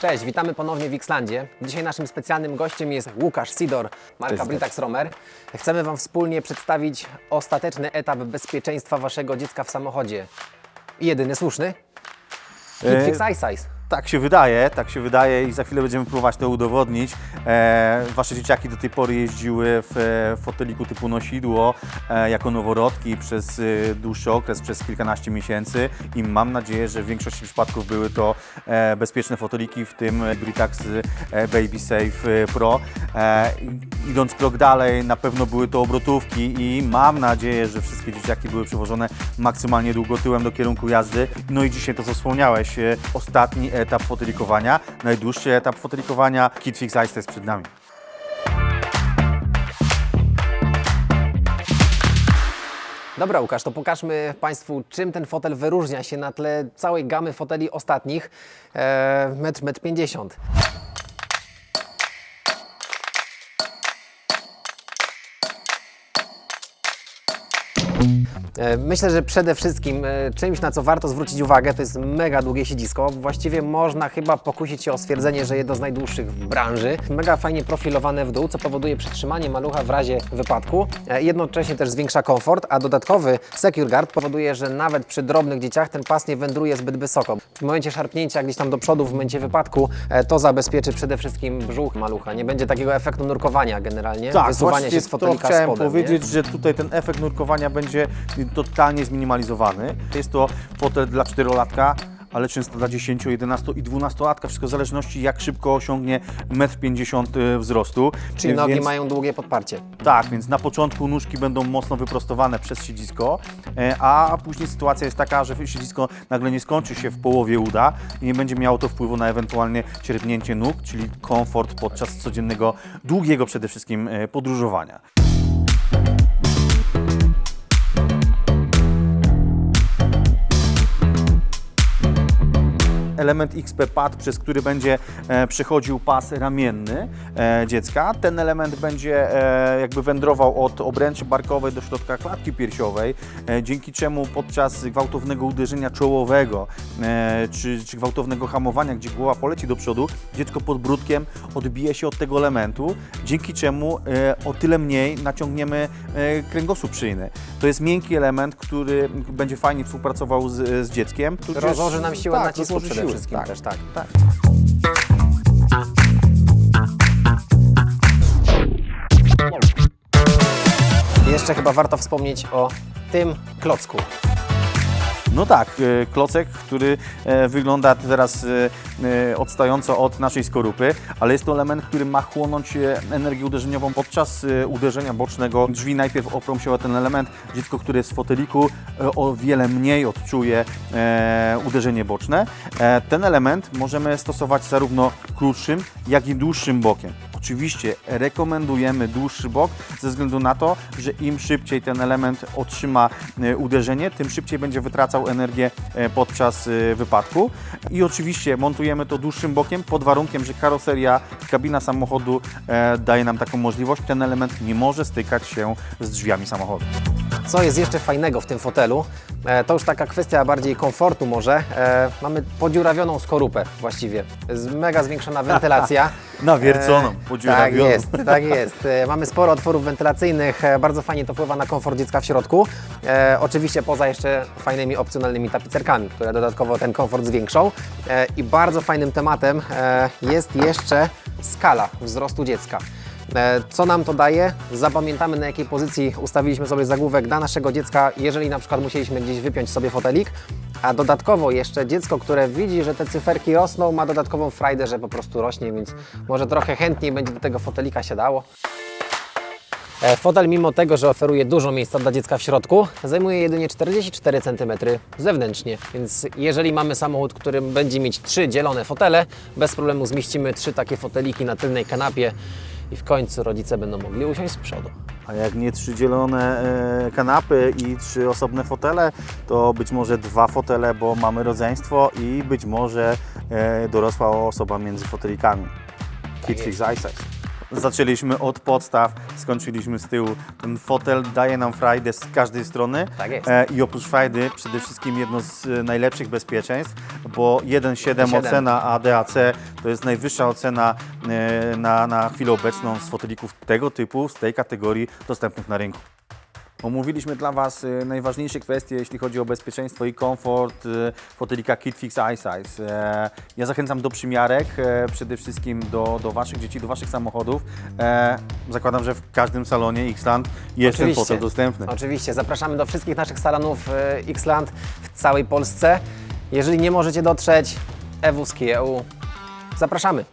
Cześć, witamy ponownie w Xlandzie. Dzisiaj naszym specjalnym gościem jest Łukasz Sidor, marka Britax Romer. Chcemy Wam wspólnie przedstawić ostateczny etap bezpieczeństwa Waszego dziecka w samochodzie. Jedyny słuszny? Kitfix E, iSize. Tak się wydaje, tak się wydaje i za chwilę będziemy próbować to udowodnić. E, wasze dzieciaki do tej pory jeździły w e, foteliku typu nosidło e, jako noworodki przez e, dłuższy okres, przez kilkanaście miesięcy i mam nadzieję, że w większości przypadków były to e, bezpieczne foteliki, w tym Britax e, Baby Safe e, Pro. E, idąc krok dalej, na pewno były to obrotówki i mam nadzieję, że wszystkie dzieciaki były przewożone maksymalnie długo tyłem do kierunku jazdy. No i dzisiaj to, co wspomniałeś, e, ostatni etap fotelikowania, najdłuższy etap fotelikowania, KitFix Ice jest przed nami. Dobra Łukasz, to pokażmy Państwu, czym ten fotel wyróżnia się na tle całej gamy foteli ostatnich. E, metr, metr 50. Myślę, że przede wszystkim e, czymś, na co warto zwrócić uwagę, to jest mega długie siedzisko. Właściwie można chyba pokusić się o stwierdzenie, że jedno z najdłuższych w branży. Mega fajnie profilowane w dół, co powoduje przytrzymanie malucha w razie wypadku. E, Jednocześnie też zwiększa komfort, a dodatkowy Secure Guard powoduje, że nawet przy drobnych dzieciach ten pas nie wędruje zbyt wysoko. W momencie szarpnięcia gdzieś tam do przodu, w momencie wypadku, e, to zabezpieczy przede wszystkim brzuch malucha. Nie będzie takiego efektu nurkowania generalnie, wysuwania się Tak, z fotelika to chciałem spodem, nie? powiedzieć, że tutaj ten efekt nurkowania będzie totalnie zminimalizowany. Jest to fotel dla czterolatka, ale często dla 10, 11 i 12-latka, wszystko w zależności jak szybko osiągnie 1,50 m wzrostu. Czyli nogi Więc- mają długie podparcie. Tak, więc na początku nóżki będą mocno wyprostowane przez siedzisko, e, a później sytuacja jest taka, że siedzisko nagle nie skończy się w połowie uda i nie będzie miało to wpływu na ewentualnie cierpnięcie nóg, czyli komfort podczas codziennego, długiego przede wszystkim e, podróżowania. Element XP pad, przez który będzie e, przechodził pas ramienny e, dziecka. Ten element będzie e, jakby wędrował od obręczy barkowej do środka klatki piersiowej, dzięki czemu podczas gwałtownego uderzenia czołowego czy, czy gwałtownego hamowania, gdzie głowa poleci do przodu, dziecko pod brudkiem odbije się od tego elementu, dzięki czemu o tyle mniej naciągniemy kręgosłup szyjny. To jest miękki element, który będzie fajnie współpracował z, z dzieckiem. tudzież- Rozłoży nam siłę tak, nacisku przede wszystkim tak. też, tak. Tak. Jeszcze chyba warto wspomnieć o tym klocku. No tak, e, klocek, który e, wygląda teraz e, odstająco od naszej skorupy, ale jest to element, który ma chłonąć energię uderzeniową podczas uderzenia bocznego. Drzwi najpierw oprą się o ten element. Dziecko, które jest w foteliku, o wiele mniej odczuje uderzenie boczne. Ten element możemy stosować zarówno krótszym, jak i dłuższym bokiem. Oczywiście rekomendujemy dłuższy bok ze względu na to, że im szybciej ten element otrzyma e, uderzenie, tym szybciej będzie wytracał energię e, podczas e, wypadku. I oczywiście montujemy to dłuższym bokiem pod warunkiem, że karoseria, kabina samochodu daje nam taką możliwość. Ten element nie może stykać się z drzwiami samochodu. Co jest jeszcze fajnego w tym fotelu? E, to już taka kwestia bardziej komfortu może. E, mamy podziurawioną skorupę właściwie. Jest mega zwiększona wentylacja. Nawierconą, Tak podziurawioną. jest, tak jest. E, mamy sporo otworów wentylacyjnych, e, bardzo fajnie to wpływa na komfort dziecka w środku. E, oczywiście poza jeszcze fajnymi opcjonalnymi tapicerkami, które dodatkowo ten komfort zwiększą. E, I bardzo fajnym tematem e, jest jeszcze skala wzrostu dziecka. E, Co nam to daje? Zapamiętamy na jakiej pozycji ustawiliśmy sobie zagłówek dla naszego dziecka, jeżeli na przykład musieliśmy gdzieś wypiąć sobie fotelik, a dodatkowo jeszcze dziecko, które widzi, że te cyferki rosną, ma dodatkową frajdę, że po prostu rośnie, więc może trochę chętniej będzie do tego fotelika siadało. E, Fotel, mimo tego, że oferuje dużo miejsca dla dziecka w środku, zajmuje jedynie 44 cm zewnętrznie. Więc jeżeli mamy samochód, który będzie mieć trzy dzielone fotele, bez problemu zmieścimy trzy takie foteliki na tylnej kanapie i w końcu rodzice będą mogli usiąść z przodu. A jak nie trzy dzielone e, kanapy i trzy osobne fotele, to być może dwa fotele, bo mamy rodzeństwo i być może e, dorosła osoba między fotelikami. Kitfix iSize. Zaczęliśmy od podstaw, skończyliśmy z tyłu. Ten fotel daje nam frajdę z każdej strony. Tak jest. E, I oprócz frajdy przede wszystkim jedno z e, najlepszych bezpieczeństw, bo 1.7 1.7. ocena ADAC to jest najwyższa ocena e, na, na chwilę obecną z fotelików tego typu, z tej kategorii dostępnych na rynku. Omówiliśmy dla Was e, najważniejsze kwestie, jeśli chodzi o bezpieczeństwo i komfort e, fotelika KidFix iSize. E, Ja zachęcam do przymiarek, e, przede wszystkim do, do Waszych dzieci, do Waszych samochodów. E, Zakładam, że w każdym salonie Xland jest ten fotel dostępny. Oczywiście, zapraszamy do wszystkich naszych salonów Xland w całej Polsce. Jeżeli nie możecie dotrzeć, EWSKI.eu. Zapraszamy.